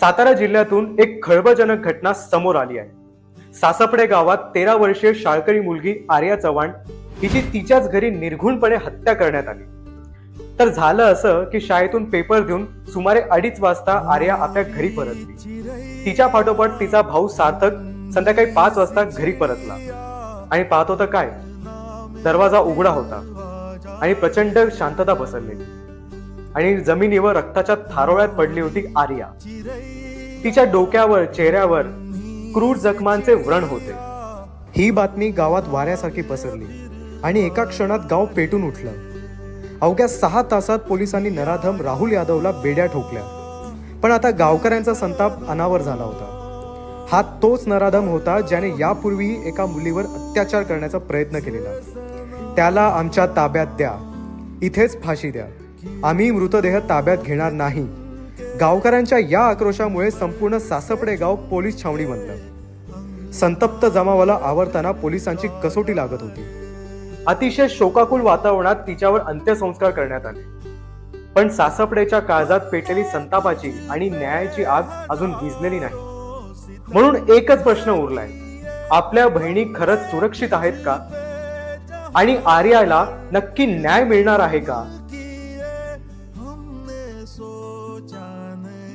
सातारा जिल्ह्यातून एक खळबळजनक घटना समोर आली आहे. सासपडे गावात तेरा वर्षीय शाळकरी मुलगी आर्या चव्हाण हिची तिच्याच घरी निर्घुणपणे हत्या करण्यात आली. तर झालं असं की शाळेतून पेपर देऊन सुमारे अडीच वाजता आर्या आपल्या घरी परतली. तिच्या पाठोपाठ तिचा भाऊ सार्थक संध्याकाळी पाच वाजता घरी परतला. आणि पाहत होतं काय? दरवाजा उघडा होता. आणि प्रचंड शांतता पसरलेली आणि जमिनीवर रक्ताच्या थारोळ्यात पडली होती आर्या. तिच्या डोक्यावर चेहऱ्यावर क्रूर जखमांचे व्रण होते. ही बातमी गावात वाऱ्यासारखी पसरली आणि एका क्षणात गाव पेटून उठलं. अवघ्या सहा तासात पोलिसांनी नराधम राहुल यादवला बेड्या ठोकल्या. पण आता गावकऱ्यांचा संताप अनावर झाला होता. हा तोच नराधम होता ज्याने यापूर्वीही एका मुलीवर अत्याचार करण्याचा प्रयत्न केलेला. त्याला आमच्या ताब्यात द्या. इथेच फाशी द्या. आम्ही मृतदेह ताब्यात घेणार नाही. गावकऱ्यांच्या या आक्रोशामुळे संपूर्ण सासपडे गाव पोलीस छावणी बनलं. संतप्त जमावाला आवरताना पोलिसांची कसोटी लागत होती. अतिशय शोकाकुल वातावरणात तिच्यावर अंत्यसंस्कार करण्यात आले. पण सासपडेच्या काळजात पेटलेली संतापाची आणि न्यायाची आग अजून भिजलेली नाही. म्हणून एकच प्रश्न उरलाय. आपल्या बहिणी खरंच सुरक्षित आहेत का? आणि आर्याला नक्की न्याय मिळणार आहे का? सोचा नहीं